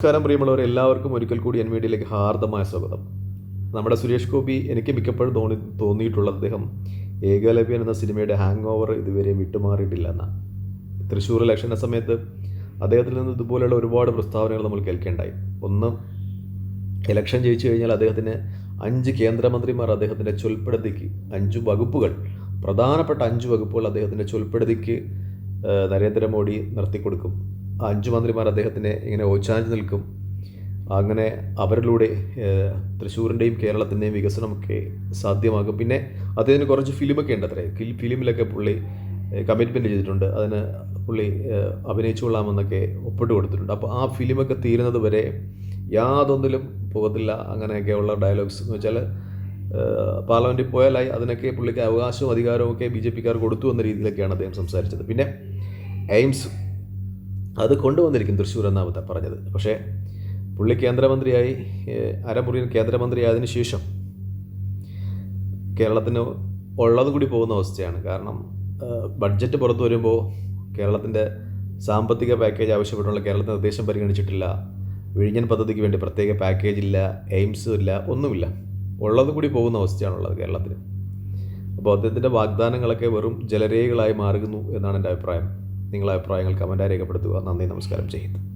നമസ്കാരം പ്രിയമുള്ളവർ എല്ലാവർക്കും ഒരിക്കൽ കൂടി എൻ മീഡിയയിലേക്ക് ഹാർദമായ സ്വാഗതം. നമ്മുടെ സുരേഷ് ഗോപി എനിക്ക് മിക്കപ്പോഴും തോന്നി തോന്നിയിട്ടുള്ള അദ്ദേഹം ഏകലവ്യൻ എന്ന സിനിമയുടെ ഹാങ് ഓവർ ഇതുവരെ വിട്ടുമാറിയിട്ടില്ല എന്നാണ് തൃശ്ശൂർ ഇലക്ഷന്റെ സമയത്ത് അദ്ദേഹത്തിൽ നിന്ന് ഇതുപോലെയുള്ള ഒരുപാട് പ്രസ്താവനകൾ നമ്മൾ കേൾക്കേണ്ടായി. ഒന്ന് ഇലക്ഷൻ ജയിച്ചു കഴിഞ്ഞാൽ അദ്ദേഹത്തിന് അഞ്ച് കേന്ദ്രമന്ത്രിമാർ അദ്ദേഹത്തിന്റെ ചൊൽപ്പെടുത്തിക്ക് അഞ്ച് വകുപ്പുകൾ പ്രധാനപ്പെട്ട അഞ്ച് വകുപ്പുകൾ അദ്ദേഹത്തിന്റെ ചൊൽപ്പെടുത്തിക്ക് നരേന്ദ്രമോദി നിർത്തിക്കൊടുക്കും. അഞ്ച് മന്ത്രിമാർ അദ്ദേഹത്തിനെ ഇങ്ങനെ ഓച്ചാഞ്ച് നിൽക്കും. അങ്ങനെ അവരിലൂടെ തൃശ്ശൂരിന്റെയും കേരളത്തിന്റെയും വികസനമൊക്കെ സാധ്യമാകും. പിന്നെ അദ്ദേഹത്തിന് കുറച്ച് ഫിലിമൊക്കെ ഉണ്ട് അത്രേ ഫിലിമിലൊക്കെ പുള്ളി കമ്മിറ്റ്മെന്റ് ചെയ്തിട്ടുണ്ട്. അതിന് പുള്ളി അഭിനയിച്ചു കൊള്ളാമെന്നൊക്കെ ഒപ്പിട്ട് കൊടുത്തിട്ടുണ്ട്. അപ്പോൾ ആ ഫിലിമൊക്കെ തീരുന്നത് വരെ യാതൊന്നിലും പോകത്തില്ല അങ്ങനെയൊക്കെയുള്ള ഡയലോഗ്സ് എന്ന് വെച്ചാൽ പാർലമെന്റിൽ പോയാലായി അതിനൊക്കെ പുള്ളിക്ക് അവകാശവും അധികാരവും ഒക്കെ ബി ജെ പിക്കാർ കൊടുത്തു എന്ന രീതിയിലൊക്കെയാണ് അദ്ദേഹം സംസാരിച്ചത്. പിന്നെ എയിംസ് അത് കൊണ്ടുവന്നിരിക്കും തൃശ്ശൂർ എന്നാണ് പറഞ്ഞത്. പക്ഷേ പുള്ളി കേന്ദ്രമന്ത്രിയായി അരമുറിയിൽ കേന്ദ്രമന്ത്രിയായതിനു ശേഷം കേരളത്തിന് ഉള്ളത് കൂടി പോകുന്ന അവസ്ഥയാണ്. കാരണം ബഡ്ജറ്റ് പുറത്തു വരുമ്പോൾ കേരളത്തിന്റെ സാമ്പത്തിക പാക്കേജ് ആവശ്യപ്പെട്ടുള്ള കേരളത്തിന് നിർദ്ദേശം പരിഗണിച്ചിട്ടില്ല. വിഴിഞ്ഞൻ പദ്ധതിക്ക് വേണ്ടി പ്രത്യേക പാക്കേജ് ഇല്ല എയിംസ് ഇല്ല ഒന്നുമില്ല. ഉള്ളത് കൂടി പോകുന്ന അവസ്ഥയാണുള്ളത് കേരളത്തിന്. അപ്പോൾ അദ്ദേഹത്തിന്റെ വാഗ്ദാനങ്ങളൊക്കെ വെറും ജലരേഖകളായി മാറുന്നു എന്നാണ് എന്റെ അഭിപ്രായം. നിങ്ങളെ അഭിപ്രായങ്ങൾ കമന്റായി രേഖപ്പെടുത്തുക. നന്ദി നമസ്കാരം. ചെയ്തു